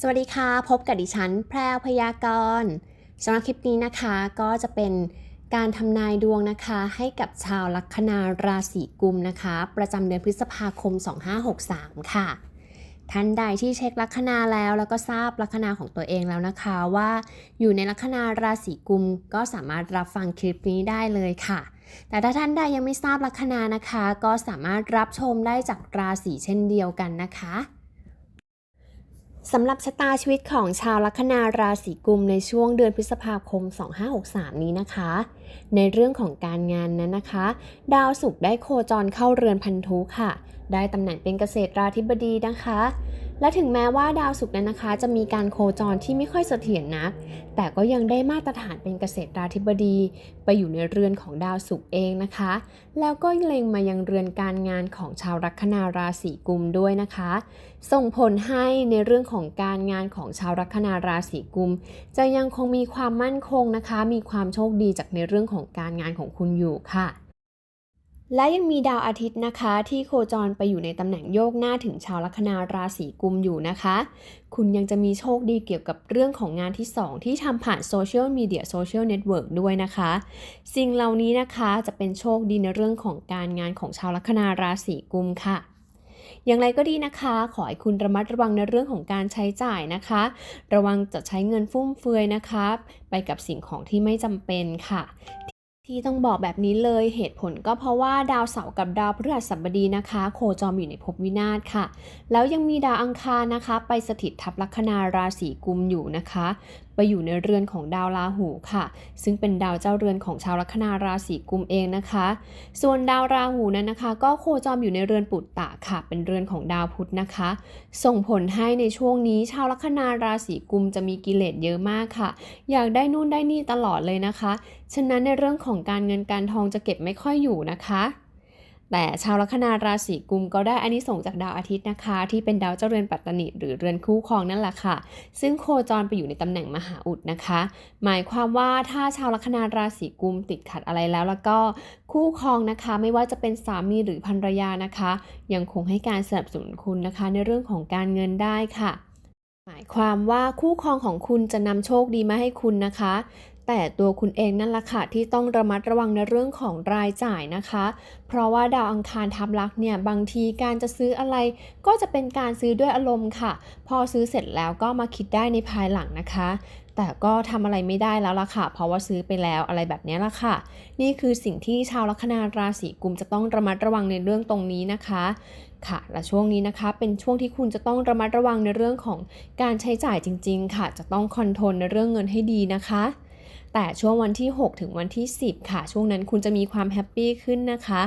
สวัสดีค่ะ พบกับดิฉันแพรวพยากรณ์สำหรับคลิปนี้นะคะก็จะเป็นการทำนายดวงนะคะ ให้กับชาวลัคนาราศีกุมนะคะ ประจำเดือนพฤษภาคม 2563 ค่ะ ท่านใดที่เช็คลัคนาแล้วแล้วก็ทราบลัคนาของตัวเองแล้วนะคะว่าอยู่ในลัคนาราศีกุมก็สามารถรับฟังคลิปนี้ได้เลยค่ะ แต่ถ้าท่านใดยังไม่ทราบลัคนานะคะ ก็สามารถรับชมได้จากราศีเช่นเดียวกันนะคะ สำหรับชะตาชีวิตของชาวลัคนาราศีกุมในช่วงเดือนพฤษภาคม 2563 นี้นะคะ ในเรื่องของการงานนั้นนะคะ ดาวศุกร์ได้โคจรเข้าเรือนพันธุค่ะ ได้ตำแหน่งเป็นเกษตราธิบดีนะคะ และถึงแม้ว่าดาวศุกร์นั้นนะคะ จะมีการโคจรที่ไม่ค่อยเสถียรนัก แต่ก็ยังได้มาตรฐานเป็นเกษตราธิบดี ไปอยู่ในเรือนของดาวศุกร์เองนะคะ แล้วก็เล็งมายังเรือนการงานของชาวลัคนาราศีกุมด้วยนะคะ ส่งผลให้ในเรื่องของการงานของชาวลัคนาราศีกุม จะยังคงมีความมั่นคงนะคะ มีความโชคดีจากในเรื่องของการงานของคุณอยู่ค่ะ และยังมีดาวอาทิตย์นะคะ ที่โคจรไปอยู่ในตำแหน่งโยกหน้าถึงชาวลัคนาราศีกุมอยู่นะคะ คุณยังจะมีโชคดีเกี่ยวกับเรื่องของงานที่ 2 ที่ทำผ่านโซเชียลมีเดียโซเชียลเน็ตเวิร์กด้วยนะคะ สิ่งเหล่านี้นะคะจะเป็นโชคดีในเรื่องของการงานของชาวลัคนาราศีกุมค่ะอย่างไรก็ดีนะคะ ขอให้คุณระมัดระวังในเรื่องของการใช้จ่ายนะคะ ระวังจะใช้เงินฟุ่มเฟือยนะคะ ไปกับสิ่งของที่ไม่จำเป็นค่ะ ที่ต้องบอกแบบนี้เลยเหตุผลก็เพราะว่าดาวเสาร์กับดาวพฤหัสบดีนะคะ โคจรอยู่ในภพวินาศค่ะ แล้วยังมีดาวอังคารนะคะ ไปสถิตทับลัคนาราศีกุมอยู่นะคะ ไปอยู่ในเรือนของดาวราหูค่ะ ซึ่งเป็นดาวเจ้าเรือนของชาวลัคนาราศีกุมเองนะคะ ส่วนดาวราหูนั้นนะคะ ก็โคจรอยู่ในเรือนปุตตะค่ะ เป็นเรือนของดาวพุธนะคะ ส่งผลให้ในช่วงนี้ ชาวลัคนาราศีกุมจะมีกิเลสเยอะมากค่ะ อยากได้นู่นได้นี่ตลอดเลยนะคะ ฉะนั้นในเรื่องของการเงินการทองจะเก็บไม่ค่อยอยู่นะคะ แต่ชาวลัคนาราศีกุมก็ได้อานิสงส์จากดาวอาทิตย์นะคะ ที่เป็นดาวเจ้าเรือนปัตตนิหรือเรือนคู่ครองนั่นแหละค่ะ ซึ่งโคจรไปอยู่ในตำแหน่งมหาอุดนะคะ หมายความว่าถ้าชาวลัคนาราศีกุมติดขัดอะไรแล้วแล้วก็คู่ครองนะคะ ไม่ว่าจะเป็นสามีหรือภรรยานะคะ ยังคงให้การสนับสนุนคุณนะคะ ในเรื่องของการเงินได้ค่ะหมายความว่าคู่ครองของคุณจะนำโชคดีมาให้คุณนะคะ แต่ตัวคุณเองนั่นแหละค่ะที่ต้องระมัดระวังในเรื่องของรายจ่ายนะคะ เพราะว่าดาวอังคารทับลักเนี่ยบางทีการจะซื้ออะไร ก็จะเป็นการซื้อด้วยอารมณ์ค่ะ พอซื้อเสร็จแล้วก็มาคิดได้ในภายหลังนะคะ แต่ก็ทำอะไรไม่ได้แล้วล่ะค่ะ เพราะว่าซื้อไปแล้วอะไรแบบนี้ล่ะค่ะ นี่คือสิ่งที่ชาวลัคนาราศีกุมจะต้องระมัดระวังในเรื่องตรงนี้นะคะค่ะและช่วงนี้นะคะเป็นช่วงที่คุณจะต้องระมัดระวังในเรื่องของการใช้จ่ายจริง ๆ ค่ะ จะต้องคอนโทรลในเรื่องเงินให้ดีนะคะ แต่ช่วงวันที่ 6 ถึงวันที่ 10 ค่ะ ช่วงนั้นคุณจะมีความแฮปปี้ขึ้นนะคะ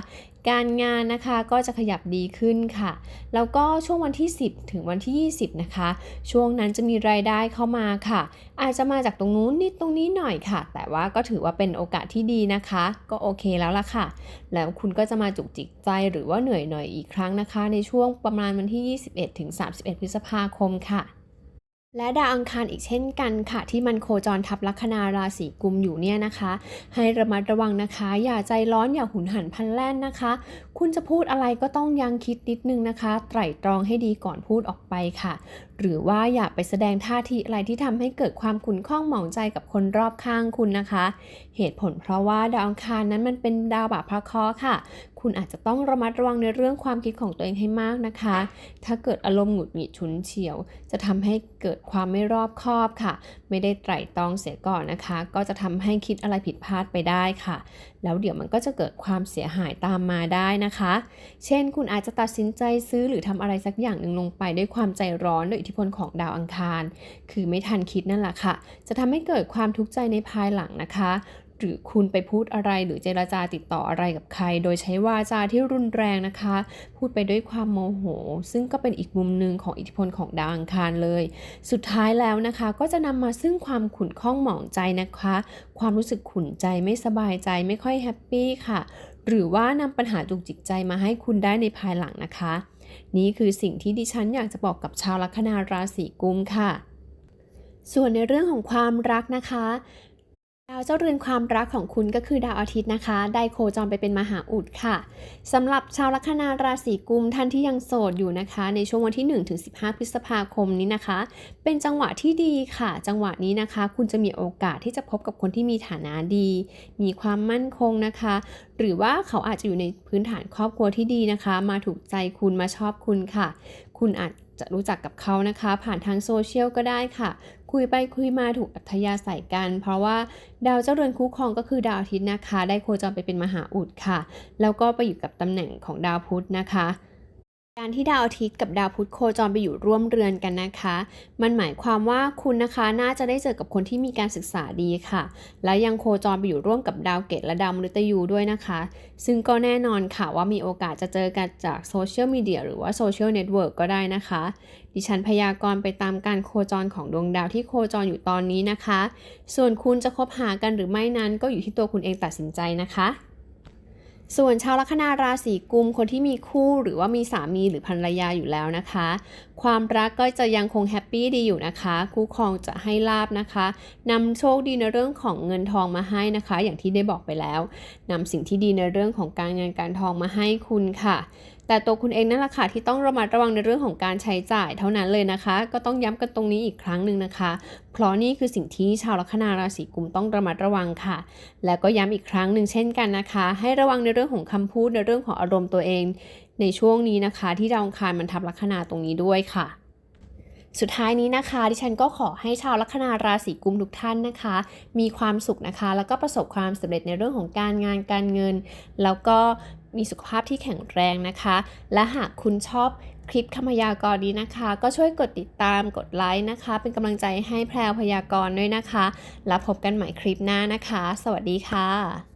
การงานนะคะก็จะขยับดีขึ้นค่ะ แล้วก็ช่วงวันที่ 10 ถึงวันที่ 20 นะคะ ช่วงนั้นจะมีรายได้เข้ามาค่ะ อาจจะมาจากตรงนู้นนิดตรงนี้หน่อยค่ะ แต่ว่าก็ถือว่าเป็นโอกาสที่ดีนะคะ ก็โอเคแล้วล่ะค่ะ แล้วคุณก็จะมาจุกจิกใจหรือว่าเหนื่อยหน่อยอีกครั้งนะคะ ในช่วงประมาณวันที่ 21 ถึง 31 พฤษภาคมค่ะ และดาวอังคารอีกเช่นกันค่ะ ที่มันโคจรทับลัคนาราศีกุมอยู่เนี่ยนะคะ ให้ระมัดระวังนะคะ อย่าใจร้อนอย่าหุนหันพลันแล่นนะคะ คุณจะพูดอะไรก็ต้องยังคิดนิดนึงนะคะ ไตร่ตรองให้ดีก่อนพูดออกไปค่ะ หรือว่าอย่าไปแสดงท่าทีอะไรที่ทำให้เกิดความขุ่นข้องหมองใจกับคนรอบข้างคุณนะคะ เหตุผลเพราะว่าดาวอังคารนั้นมันเป็นดาวบาปพระเคราะห์ค่ะ คุณอาจจะต้องระมัดระวังในเรื่องความคิดของตัวเองให้มากนะคะ ถ้าเกิดอารมณ์หงุดหงิดฉุนเฉียว จะทำให้เกิดความไม่รอบคอบค่ะ ไม่ได้ไตร่ตรองเสียก่อนนะคะ ก็จะทำให้คิดอะไรผิดพลาดไปได้ค่ะ แล้วเดี๋ยวมันก็จะเกิดความเสียหายตามมาได้นะคะ เช่น คุณอาจจะตัดสินใจซื้อหรือทำอะไรสักอย่างหนึ่งลงไปด้วยความใจร้อนด้วยอิทธิพลของดาวอังคาร คือไม่ทันคิดนั่นแหละค่ะ จะทำให้เกิดความทุกข์ใจในภายหลังนะคะ หรือคุณไปพูดอะไรหรือเจรจาติดต่ออะไรกับใคร โดยใช้วาจาที่รุนแรงนะคะ พูดไปด้วยความโมโห ซึ่งก็เป็นอีกมุมหนึ่งของอิทธิพลของดาวอังคารเลย สุดท้ายแล้วนะคะ ก็จะนำมาซึ่งความขุ่นข้องหมองใจนะคะ ความรู้สึกขุ่นใจไม่สบายใจไม่ค่อยแฮปปี้ค่ะหรือว่านำปัญหาจุกจิกใจมาให้คุณได้ในภายหลังนะคะ นี่คือสิ่งที่ดิฉันอยากจะบอกกับชาวลัคนาราศีกุมค่ะ ส่วนในเรื่องของความรักนะคะ ดาวเจ้าเรือนความรักของคุณก็คือดาวอาทิตย์นะคะ ได้โคจรไปเป็นมหาอุดค่ะสำหรับชาวลัคนาราศีกุมท่านที่ยังโสดอยู่นะคะ ในช่วงวันที่1ถึง15 พฤษภาคมนี้นะคะ เป็นจังหวะที่ดีค่ะ จังหวะนี้นะคะ คุณจะมีโอกาสที่จะพบกับคนที่มีฐานะดี มีความมั่นคงนะคะ หรือว่าเขาอาจจะอยู่ในพื้นฐานครอบครัวที่ดีนะคะ มาถูกใจคุณมาชอบคุณค่ะ คุณอาจจะรู้จักกับเขานะคะ ผ่านทางโซเชียลก็ได้ค่ะ คุยไปคุยมาถูกอัธยาศัยกัน เพราะว่าดาวเจ้าเรือนคู่ครองก็คือดาวอาทิตย์นะคะ ได้โคจรไปเป็นมหาอุดค่ะ แล้วก็ไปอยู่กับตำแหน่งของดาวพุธนะคะ การที่ดาวอาทิตย์กับดาวพุธโคจรไปอยู่ร่วมเรือนกันนะคะ มันหมายความว่าคุณนะคะน่าจะได้เจอกับคนที่มีการศึกษาดีค่ะ และยังโคจรไปอยู่ร่วมกับดาวเกตและดาวมฤตยูด้วยนะคะ ซึ่งก็แน่นอนค่ะว่ามีโอกาสจะเจอกันจากโซเชียลมีเดียหรือว่าโซเชียลเน็ตเวิร์กก็ได้นะคะ ดิฉันพยากรณ์ไปตามการโคจรของดวงดาวที่โคจรอยู่ตอนนี้นะคะ ส่วนคุณจะคบหากันหรือไม่นั้นก็อยู่ที่ตัวคุณเองตัดสินใจนะคะ ส่วนชาวลัคนาราศีกุมคนที่มีคู่หรือว่ามีสามีหรือภรรยาอยู่แล้วนะคะ ความรักก็จะยังคงแฮปปี้ดีอยู่นะคะ คู่ครองจะให้ลาบนะคะนำโชคดีในเรื่องของเงินทองมาให้นะคะ อย่างที่ได้บอกไปแล้วนำสิ่งที่ดีในเรื่องของการเงินการทองมาให้คุณค่ะ แต่ตัวคุณเองนั่นแหละค่ะที่ต้องระมัดระวังในเรื่องของการใช้จ่ายเท่านั้นเลยนะคะ ก็ต้องย้ำกันตรงนี้อีกครั้งหนึ่งนะคะ เพราะนี่คือสิ่งที่ชาวลัคนาราศีกุมต้องระมัดระวังค่ะ แล้วก็ย้ำอีกครั้งหนึ่งเช่นกันนะคะ ให้ระวังในเรื่องของคำพูดในเรื่องของอารมณ์ตัวเอง ในช่วงนี้นะคะ ที่ดาวอังคารมันทับลัคนาตรงนี้ด้วยค่ะสุดท้ายนี้นะคะ ดิฉันก็ขอให้ชาวลัคนาราศีกุมทุกท่านนะคะ มีความสุขนะคะ แล้วก็ประสบความสำเร็จในเรื่องของการงานการเงิน แล้วก็ มีสุขภาพที่แข็งแรงนะคะ และหากคุณชอบคลิปคำพยากรณ์นี้นะคะ ก็ช่วยกดติดตามกดไลค์นะคะ เป็นกำลังใจให้แพรวพยากรณ์ด้วยนะคะ แล้วพบกันใหม่คลิปหน้านะคะ สวัสดีค่ะ